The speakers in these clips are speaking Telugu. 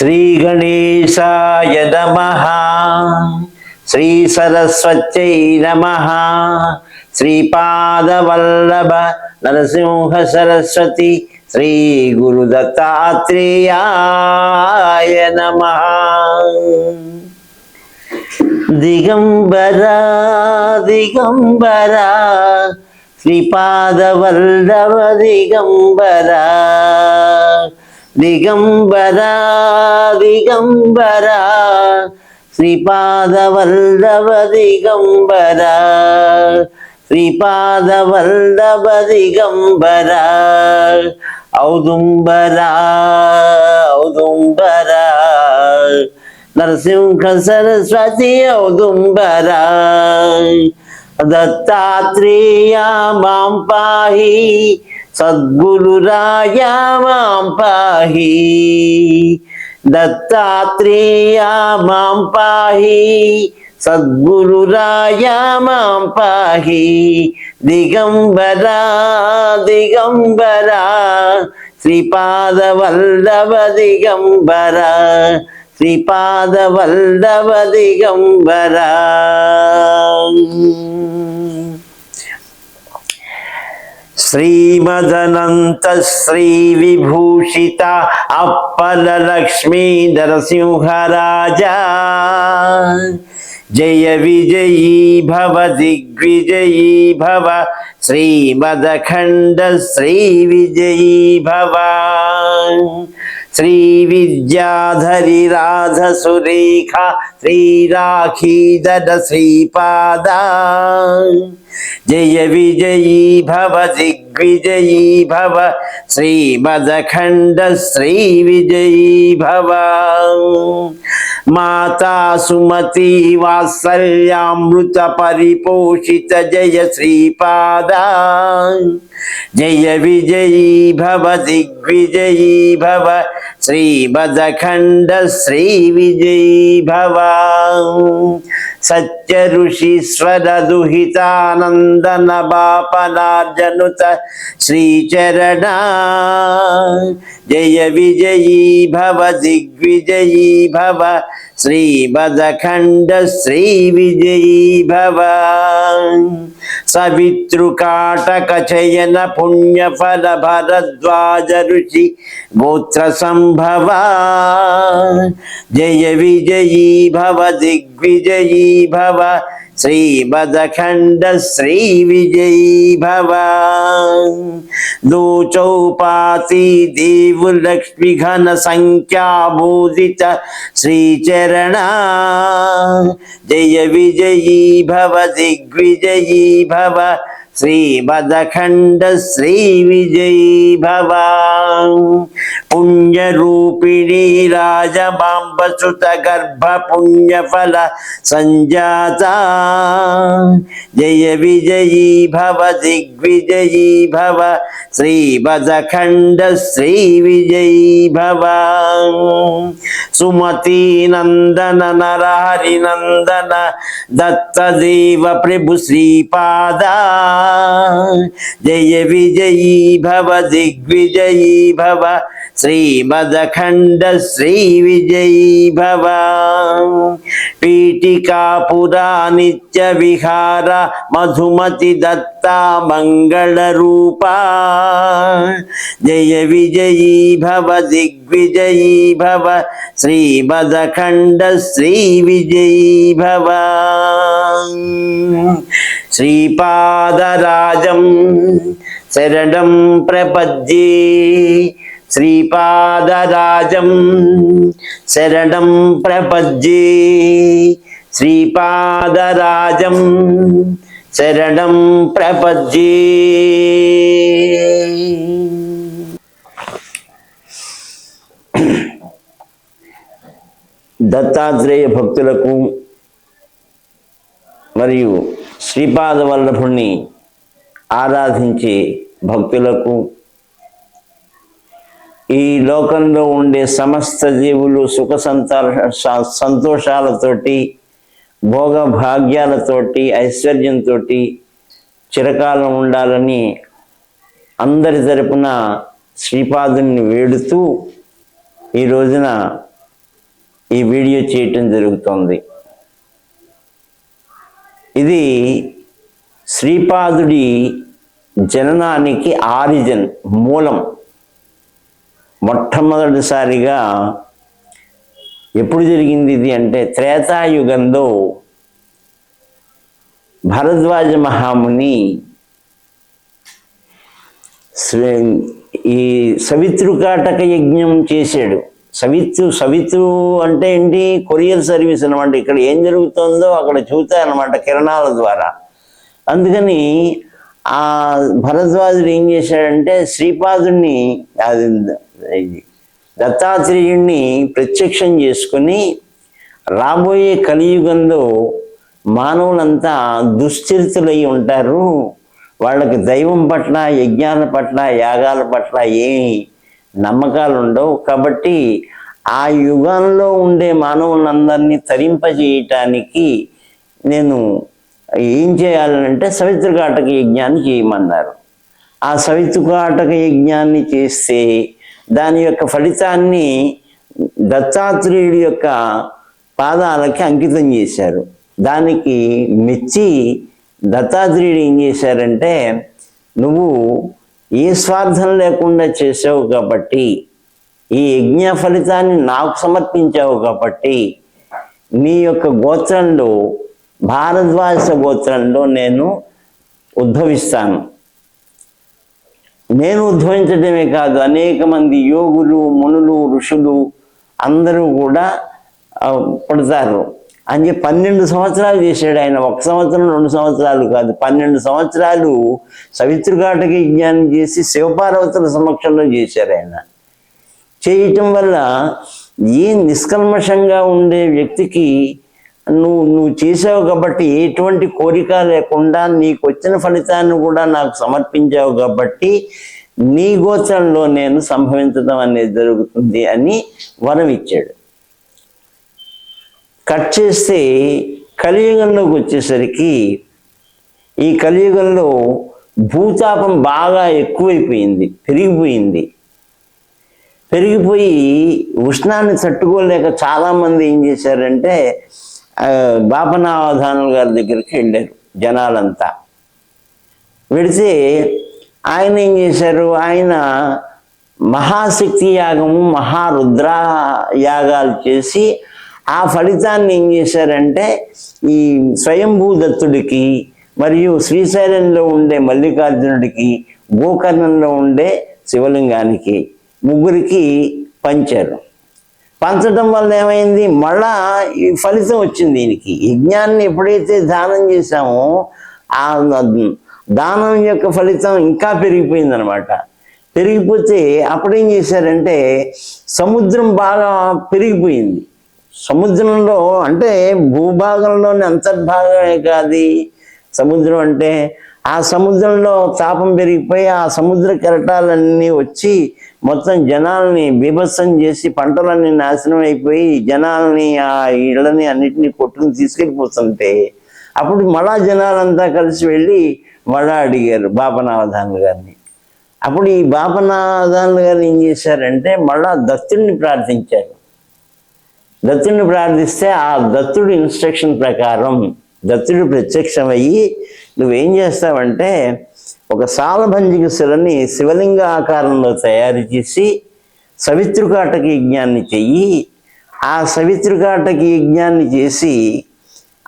శ్రీగణేశాయ నమ. శ్రీ సరస్వత్యై నమ. శ్రీపాదవల్లభ నరసింహ సరస్వతి శ్రీ గురు దత్తాత్రేయాయ నమ. దిగంబర దిగంబర శ్రీపాదవల్లభ దిగంబరా. దిగంబర దిగంబర శ్రీపాదవల్లభ దిగంబర శ్రీపాదవల్లభ దిగంబర ఔదుంబర ఔదుంబర నరసింహ సరస్వతి ఔదుంబర దత్తాత్రేయ మాం పాహి సద్గురురాయ మాం పాహి దత్తాత్రేయ మాం పాహి సద్గురురాయ మాం పాహి దిగంబర దిగంబర శ్రీపాదవల్లభ దిగంబర శ్రీపాదవల్లభ దిగంబర శ్రీమదనంత శ్రీ విభూషిత श्रीमदनंत श्री विभूषिता अपल लक्ष्मी नरसिंह राजा जय विजयी भव दिग्विजयी भव। श्रीमदंड्री विजयी भव। श्री विद्याधरी राध सुरेखा श्री राखी श्रीराखीधर श्रीपादा जय विजयी भव दिग्विजयी भव। श्रीमदखंड श्री विजयी भव। माता सुमती वात्सल्यामृतपरिपोषित जय श्रीपाद। जय विजयी भव दिग्विजयी भव। श्री विजयी भव। सत्य ऋषि दुहितानंदन बापनार्जनुत श्रीचरणा जय विजयी भव दिग्विजयी भव श्रीमदंडश्री विजयी भव। सवितृकाटकचयन पुण्यफलभरद्वाज ऋषि गोत्रसम्भवा जय विजयी भव दिग्विजयी भव। श्रीवदखण्ड श्रीविजयी भव बोधित श्री चरण जय विजयी भव दिग्विजयी भव श्रीमदंड्री विजयी भवा पुण्यरूपिणी फल सञ्जाता जय विजयी भव, दिग्विजयी भव, श्रीवदखण्ड श्रीविजयी भव। सुमतीनन्दन नरहरिनन्दन दत्तदेव प्रभु श्रीपादा। जय विजयी भव, दिग्विजयी भव श्रीमदखण्ड श्रीविजयी भव मधुमति दत्ता मंगल रूपा जय विजयी भव दिग्विजयी भव श्रीमदंड्री विजयी भव श्रीपादराज शरण प्रपद्ये। శ్రీపాదరాజం శరణం ప్రపజ్జే. శ్రీపాదరాజం శరణం ప్రపజ్జే. దత్తాత్రేయ భక్తులకు మరియు శ్రీపాద వల్లభుణ్ణి ఆరాధించే భక్తులకు ఈ లోకంలో ఉండే సమస్త జీవులు సుఖ సంతోష సంతోషాలతోటి భోగ భాగ్యాలతోటి ఐశ్వర్యంతో చిరకాలం ఉండాలని అందరి తరపున శ్రీపాదుని వేడుతూ ఈ రోజున ఈ వీడియో చేయటం జరుగుతుంది. ఇది శ్రీపాదుడి జననానికి ఆరిజన్ మూలం. మొట్టమొదటిసారిగా ఎప్పుడు జరిగింది ఇది అంటే త్రేతాయుగంలో భరద్వాజ మహాముని ఈ సవితృకాటక యజ్ఞం చేశాడు. సవిత్రు సవితృ అంటే ఏంటి? కొరియర్ సర్వీస్ అనమాట ఇక్కడ ఏం జరుగుతుందో అక్కడ చూతారనమాట కిరణాల ద్వారా. అందుకని ఆ భరద్వాజుడు ఏం చేశాడంటే శ్రీపాదుడిని అది దత్తాత్రేయుణ్ణి ప్రత్యక్షం చేసుకుని రాబోయే కలియుగంలో మానవులంతా దుశ్చరితులై ఉంటారు. వాళ్ళకి దైవం పట్ల యజ్ఞాల పట్ల యాగాల పట్ల ఏమి నమ్మకాలు ఉండవు కాబట్టి ఆ యుగంలో ఉండే మానవులందరినీ తరింపజేయటానికి నేను ఏం చేయాలనంటే సవిత్రకాటక యజ్ఞాన్ని చేయమన్నారు. ఆ సవిత్రకాటక యజ్ఞాన్ని చేస్తే దాని యొక్క ఫలితాన్ని దత్తాత్రేయుడి యొక్క పాదాలకి అంకితం చేశారు. దానికి మెచ్చి దత్తాత్రేయుడు ఏం చేశారంటే నువ్వు ఏ స్వార్థం లేకుండా చేసావు కాబట్టి ఈ యజ్ఞ ఫలితాన్ని నాకు సమర్పించావు కాబట్టి నీ యొక్క గోత్రంలో భారద్వాజ గోత్రంలో నేను ఉద్భవిస్తాను. నేను ఉద్భవించడమే కాదు అనేక మంది యోగులు మునులు ఋషులు అందరూ కూడా పడతారు. అని చెప్పి పన్నెండు సంవత్సరాలు చేశాడు ఆయన. ఒక సంవత్సరం రెండు సంవత్సరాలు కాదు. పన్నెండు సంవత్సరాలు సవిత్రుఘాటక యజ్ఞాన్ని చేసి శివపార్వతుల సమక్షంలో చేశారు ఆయన. చేయటం వల్ల ఏ నిష్కల్మషంగా ఉండే వ్యక్తికి నువ్వు నువ్వు చేసావు కాబట్టి ఎటువంటి కోరిక లేకుండా నీకు వచ్చిన ఫలితాన్ని కూడా నాకు సమర్పించావు కాబట్టి నీ గోత్రంలో నేను సంభవించడం అనేది జరుగుతుంది అని వరం ఇచ్చాడు కట్ చేస్తే కలియుగంలోకి వచ్చేసరికి ఈ కలియుగంలో భూతాపం బాగా ఎక్కువైపోయింది పెరిగిపోయింది. పెరిగిపోయి ఉష్ణాన్ని తట్టుకోలేక చాలామంది ఏం చేశారంటే బాపనావధానులు గారి దగ్గరికి వెళ్ళారు జనాలంతా. వెడితే ఆయన ఏం చేశారు? ఆయన మహాశక్తి యాగము మహారుద్ర యాగాలు చేసి ఆ ఫలితాన్ని ఏం చేశారంటే ఈ స్వయంభూదత్తుడికి మరియు శ్రీశైలంలో ఉండే మల్లికార్జునుడికి గోకర్ణంలో ఉండే శివలింగానికి ముగ్గురికి పంచారు. పంచడం వల్ల ఏమైంది? మళ్ళా ఈ ఫలితం వచ్చింది దీనికి. యజ్ఞాన్ని ఎప్పుడైతే దానం చేశామో ఆ దానం యొక్క ఫలితం ఇంకా పెరిగిపోయింది అనమాట పెరిగిపోతే అప్పుడేం చేశారంటే సముద్రం బాగా పెరిగిపోయింది. సముద్రంలో అంటే భూభాగంలోని అంతర్భాగమే కాదు. సముద్రం అంటే ఆ సముద్రంలో తాపం పెరిగిపోయి ఆ సముద్ర కెరటాలన్నీ వచ్చి మొత్తం జనాల్ని బీభత్సం చేసి పంటలన్నీ నాశనం అయిపోయి జనాల్ని ఆ ఇళ్ళని అన్నిటినీ కొట్టుకుని తీసుకెళ్ళిపోతుంటే అప్పుడు మళ్ళా జనాలంతా కలిసి వెళ్ళి మళ్ళా అడిగారు బాపనావధానులు గారిని. అప్పుడు ఈ బాపనావధానులు గారు ఏం చేశారంటే మళ్ళా దత్తుడిని ప్రార్థించారు. దత్తుడిని ప్రార్థిస్తే ఆ దత్తుడి ఇన్స్ట్రక్షన్ ప్రకారం దత్తుడు ప్రత్యక్షమయ్యి నువ్వేం చేస్తావంటే ఒక సాలభంజిక శిలని శివలింగ ఆకారంలో తయారు చేసి సవిత్రుకాటక యజ్ఞాన్ని చెయ్యి. ఆ సవిత్రుకాటక యజ్ఞాన్ని చేసి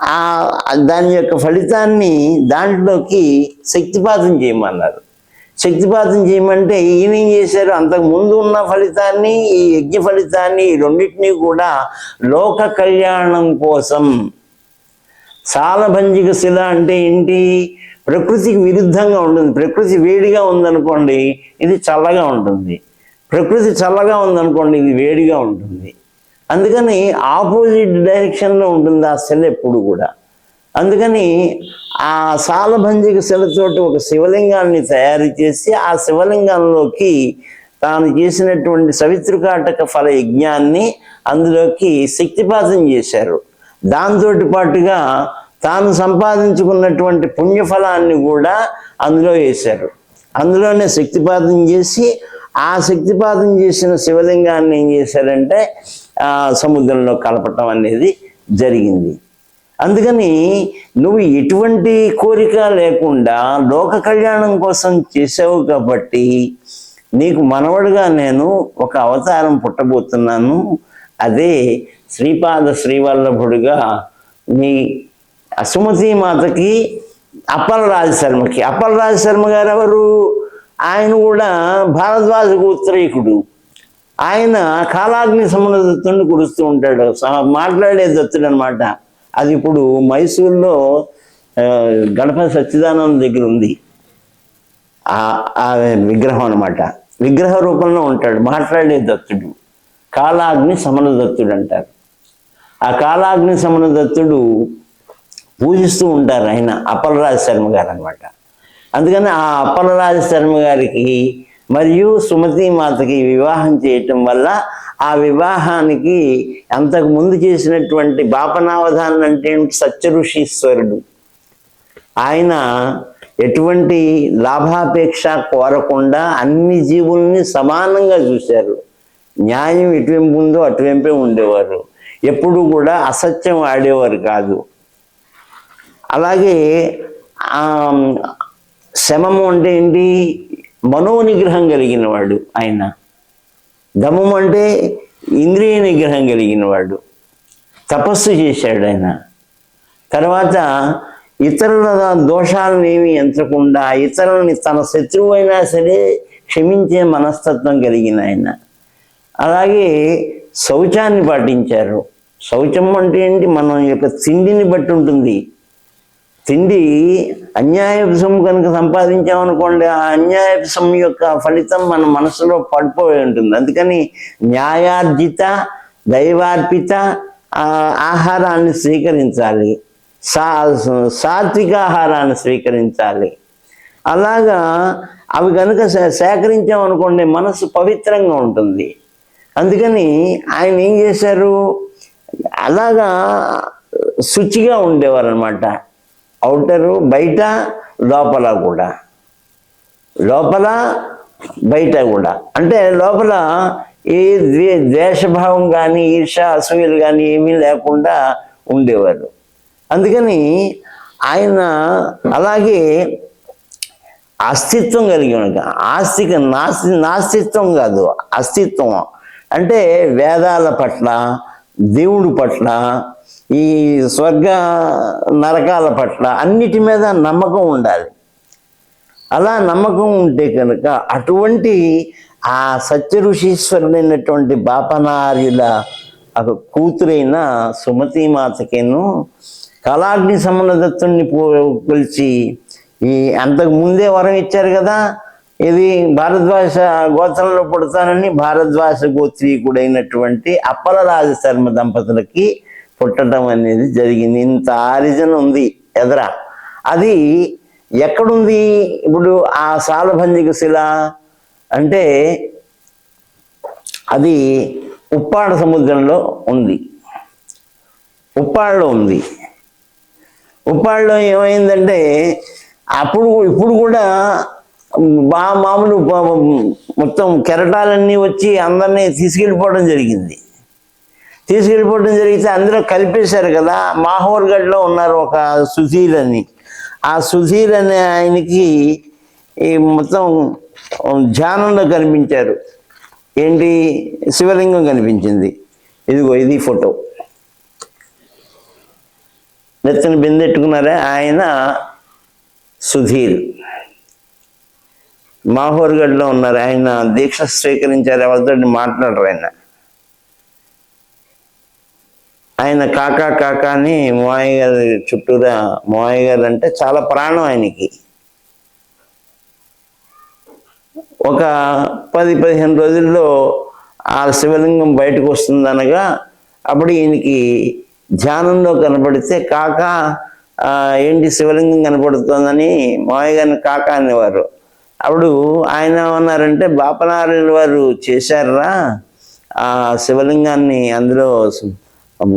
ఆ దాని యొక్క ఫలితాన్ని దాంట్లోకి శక్తిపాతం చేయమన్నారు. శక్తిపాతం చేయమంటే ఈయన ఏం చేశారు? అంతకు ముందు ఉన్న ఫలితాన్ని ఈ యజ్ఞ ఫలితాన్ని ఈ రెండింటినీ కూడా లోక కళ్యాణం కోసం సాలభంజిక శిల అంటే ఏంటి? ప్రకృతికి విరుద్ధంగా ఉంటుంది. ప్రకృతి వేడిగా ఉందనుకోండి ఇది చల్లగా ఉంటుంది. ప్రకృతి చల్లగా ఉందనుకోండి ఇది వేడిగా ఉంటుంది. అందుకని ఆపోజిట్ డైరెక్షన్లో ఉంటుంది ఆ శిల ఎప్పుడు కూడా. అందుకని ఆ సాలభంజిక శిలతోటి ఒక శివలింగాన్ని తయారు చేసి ఆ శివలింగంలోకి తాను చేసినటువంటి సవిత్రుకాటక ఫల యజ్ఞాన్ని అందులోకి శక్తిపాతం చేశారు. దాంతో పాటుగా తాను సంపాదించుకున్నటువంటి పుణ్యఫలాన్ని కూడా అందులో వేశారు. అందులోనే శక్తిపాతం చేసి ఆ శక్తిపాతం చేసిన శివలింగాన్ని ఏం చేశారంటే ఆ, సముద్రంలో కలపటం అనేది జరిగింది. అందుకని నువ్వు ఎటువంటి కోరిక లేకుండా లోక కళ్యాణం కోసం చేసావు కాబట్టి నీకు మనవడుగా నేను ఒక అవతారం పుట్టబోతున్నాను. అదే శ్రీపాద శ్రీవల్లభుడిగా మీ అసుమతి మాతకి అప్పలరాజ శర్మకి. అప్పలరాజు శర్మ గారు ఎవరు ఆయన కూడా భారద్వాజ ఉత్తరీకుడు ఆయన కాలాగ్ని సంబంధితుడిని కురుస్తూ ఉంటాడు. మాట్లాడే దత్తుడు అనమాట అది ఇప్పుడు మైసూర్లో గణపతి సచ్చిదానంద దగ్గర ఉంది. ఆ విగ్రహం అనమాట విగ్రహ రూపంలో ఉంటాడు. మాట్లాడే దత్తుడు. కాలాగ్ని సమన దత్తుడు అంటారు ఆ కాలాగ్ని సమన దత్తుడు పూజిస్తూ ఉంటారు ఆయన అప్పలరాజ శర్మ గారు అనమాట అందుకని ఆ అప్పలరాజ శర్మ గారికి మరియు సుమతి మాతకి వివాహం చేయటం వల్ల ఆ వివాహానికి అంతకు ముందు చేసినటువంటి బాపనావధానం అంటే ఏమిటి? సత్యఋషీశ్వరుడు. ఆయన ఎటువంటి లాభాపేక్ష కోరకుండా అన్ని జీవుల్ని సమానంగా చూశారు. న్యాయం ఎటువైపు ఉందో అటువైపే ఉండేవారు. ఎప్పుడు కూడా అసత్యం ఆడేవారు కాదు. అలాగే శమము అంటే ఏంటి? మనోనిగ్రహం కలిగిన వాడు ఆయన. దమం అంటే ఇంద్రియ నిగ్రహం కలిగిన వాడు. తపస్సు చేశాడు ఆయన. తర్వాత ఇతరుల దోషాలనేమి ఎంచకుండా ఇతరులని తన శత్రువు అయినా సరే క్షమించే మనస్తత్వం కలిగిన ఆయన. అలాగే శౌచాన్ని పాటించారు. శౌచం అంటే ఏంటి? మనం యొక్క తిండిని బట్టి ఉంటుంది. తిండి అన్యాయపు సొమ్ము కనుక సంపాదించామనుకోండి ఆ అన్యాయపు సొమ్ము యొక్క ఫలితం మన మనసులో పడిపోయి ఉంటుంది. అందుకని న్యాయార్జిత దైవార్పిత ఆహారాన్ని స్వీకరించాలి. సా సాత్విక ఆహారాన్ని స్వీకరించాలి. అలాగా అవి కనుక సేకరించామనుకోండి మనసు పవిత్రంగా ఉంటుంది. అందుకని ఆయన ఏం చేశారు? అలాగా శుచిగా ఉండేవారు అనమాట అవుటరు బయట లోపల కూడా. లోపల బయట కూడా. అంటే లోపల ఏ ద్వే ద్వేషభావం కానీ ఈర్ష అసూయలు కానీ ఏమీ లేకుండా ఉండేవారు. అందుకని ఆయన అలాగే అస్తిత్వం కలిగి ఉన్న ఆస్తిక నాస్తి నాస్తిత్వం కాదు అస్తిత్వం. అంటే వేదాల పట్ల దేవుడు పట్ల ఈ స్వర్గ నరకాల పట్ల అన్నిటి మీద నమ్మకం ఉండాలి. అలా నమ్మకం ఉంటే కనుక అటువంటి ఆ సత్య ఋషీశ్వరుడైనటువంటి బాపనార్యుల ఒక కూతురైన సుమతి మాతకేను కళాగ్ని సమనదత్తుని కొలిచి ఈ అంతకు ముందే వరం ఇచ్చారు కదా ఇది భారద్వాజ గోత్రంలో పుడతానని భారద్వాజ గోత్రీకుడైనటువంటి అప్పలరాజ శర్మ దంపతులకి పుట్టడం అనేది జరిగింది. ఇంత ఆరిజన్ ఉంది ఎదర. అది ఎక్కడుంది? ఇప్పుడు ఆ సాలభంజిక శిల అంటే అది ఉప్పాడ సముద్రంలో ఉంది. ఉప్పాడలో ఉంది. ఉప్పాడలో ఏమైందంటే అప్పుడు ఇప్పుడు కూడా బా మామూలు మొత్తం కెరటాలన్నీ వచ్చి అందరినీ తీసుకెళ్ళిపోవడం జరిగింది. తీసుకెళ్ళిపోవడం జరిగితే అందరూ కలిపేశారు కదా. మాహోర్గఢ్లో ఉన్నారు ఒక సుధీర్ అని. ఆ సుధీర్ అనే ఆయనకి ఈ మొత్తం ధ్యానంలో కనిపించారు. ఏంటి? శివలింగం కనిపించింది. ఇదిగో ఇది ఫోటో. నెత్తని బిందెట్టుకున్నారే? ఆయన సుధీర్. మాహోర్గఢ్లో ఉన్నారు. ఆయన దీక్ష స్వీకరించారు. ఎవరితో మాట్లాడరు ఆయన. ఆయన కాకా కాకా అని మోయ్ గారి చుట్టూరా మోయ గారు అంటే చాలా ప్రాణం ఆయనకి. ఒక పది పదిహేను రోజుల్లో ఆ శివలింగం బయటకు వస్తుందనగా అప్పుడు ఈయనకి ధ్యానంలో కనపడితే కాక ఏంటి శివలింగం కనపడుతోందని మావయ్య గారిని కాక అనేవారు. అప్పుడు ఆయన ఏమన్నారంటే బాపనారాయణ వారు చేశారా? ఆ శివలింగాన్ని అందులో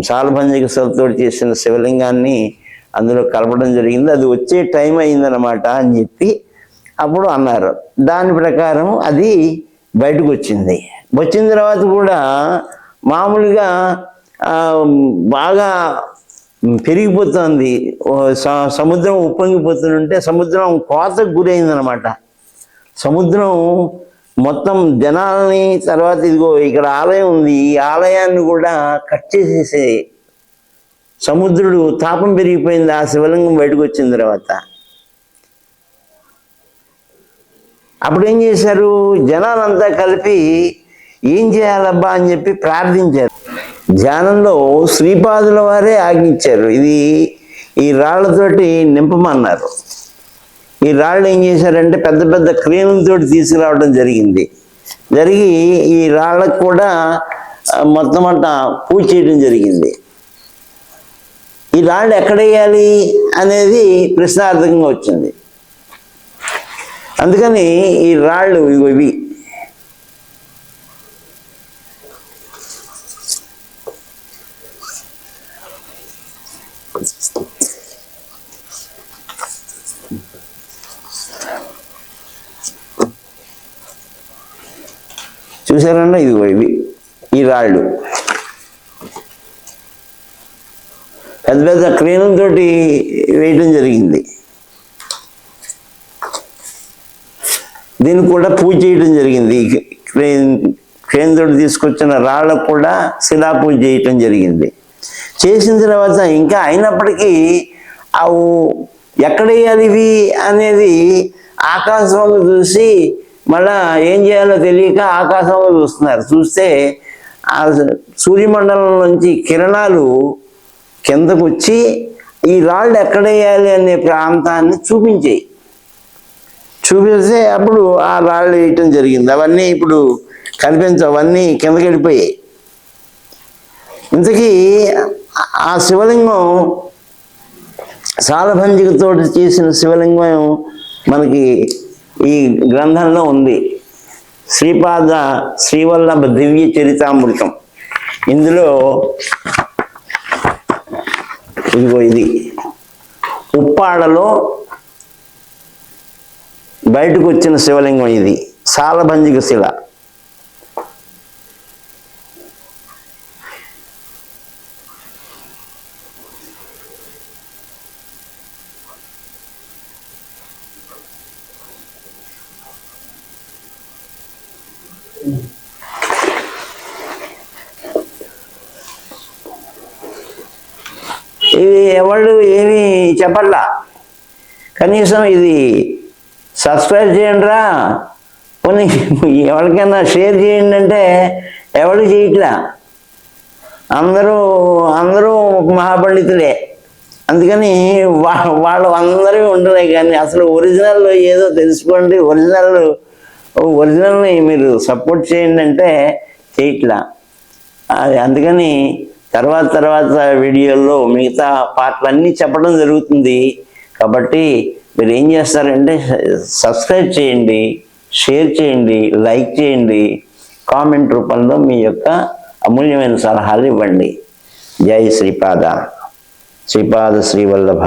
సాలభంజక సలతో చేసిన శివలింగాన్ని అందులో కలపడం జరిగింది. అది వచ్చే టైం అయిందనమాట అని చెప్పి అప్పుడు అన్నారు. దాని ప్రకారం అది బయటకు వచ్చింది వచ్చిన తర్వాత కూడా మామూలుగా బాగా పెరిగిపోతుంది. స- సముద్రం ఉప్పొంగిపోతుంటే సముద్రం కోతకు గురైందనమాట సముద్రం మొత్తం జనాల్ని తర్వాత ఇదిగో ఇక్కడ ఆలయం ఉంది. ఈ ఆలయాన్ని కూడా కట్ చేసేసే సముద్రుడు తాపం పెరిగిపోయింది. ఆ శివలింగం బయటకు వచ్చిన తర్వాత అప్పుడు ఏం చేశారు? జనాలంతా కలిపి ఏం చేయాలబ్బా అని చెప్పి ప్రార్థించారు. ధ్యానంలో శ్రీపాదుల వారే ఆజ్ఞించారు. ఇది ఈ రాళ్ళతోటి నింపమన్నారు. ఈ రాళ్ళు ఏం చేశారంటే పెద్ద పెద్ద క్రీములతో తీసుకురావడం జరిగింది. జరిగి ఈ రాళ్ళకు కూడా మొత్తం అంట పూజ చేయడం జరిగింది. ఈ రాళ్ళు ఎక్కడ వేయాలి అనేది ప్రశ్నార్థకంగా వచ్చింది. అందుకని ఈ రాళ్ళు ఇవి. చూసారన్నా ఇదిగో ఇవి ఈ రాళ్ళు. పెద్ద పెద్ద క్రేనులతోటి వేయటం జరిగింది. దీనికి కూడా పూజ చేయడం జరిగింది. క్రేన్ క్రేన్ తోటి తీసుకొచ్చిన రాళ్ళకు కూడా శిలా పూజ చేయటం జరిగింది. చేసిన తర్వాత ఇంకా అయినప్పటికీ అవు ఎక్కడ వేయాలి ఇవి అనేది ఆకాశంలో చూసి మళ్ళా ఏం చేయాలో తెలియక ఆకాశంలో చూస్తున్నారు. చూస్తే ఆ సూర్యమండలం నుంచి కిరణాలు కిందకు వచ్చి ఈ రాళ్ళు ఎక్కడ వేయాలి అనే ప్రాంతాన్ని చూపించాయి. చూపిస్తే అప్పుడు ఆ రాళ్ళు వేయటం జరిగింది. అవన్నీ ఇప్పుడు కనిపించవు అవన్నీ కిందకి వెళ్ళిపోయాయి. ఇంతకీ ఆ శివలింగం సాలభంజికతో చేసిన శివలింగం మనకి ఈ గ్రంథంలో ఉంది. శ్రీపాద శ్రీవల్లభ దివ్య చరితామృతం. ఇందులో ఇదిగో ఇది. ఉప్పాడలో బయటకు వచ్చిన శివలింగం ఇది. సాలభంజిక శిల ఇది ఎవళ్ళు ఏమి చెప్పట్లా. కనీసం ఇది సబ్స్క్రైబ్ చేయండి రా పోనీ ఎవరికైనా షేర్ చేయండి అంటే ఎవరు చేయట్లా? అందరూ అందరూ మహాపండితులే. అందుకని వా వాళ్ళు అందరూ ఉండలే కానీ అసలు ఒరిజినల్ ఏదో తెలుసుకోండి. ఒరిజినల్ ఒరిజినల్ని మీరు సపోర్ట్ చేయండి అంటే చేయట్లా. అది అందుకని తర్వాత తర్వాత వీడియోల్లో మిగతా పాటలన్నీ చెప్పడం జరుగుతుంది. కాబట్టి మీరు ఏం చేస్తారంటే సబ్స్క్రైబ్ చేయండి షేర్ చేయండి లైక్ చేయండి కామెంట్ రూపంలో మీ యొక్క అమూల్యమైన సలహాలు ఇవ్వండి. జై శ్రీపాద. శ్రీపాద శ్రీవల్లభ.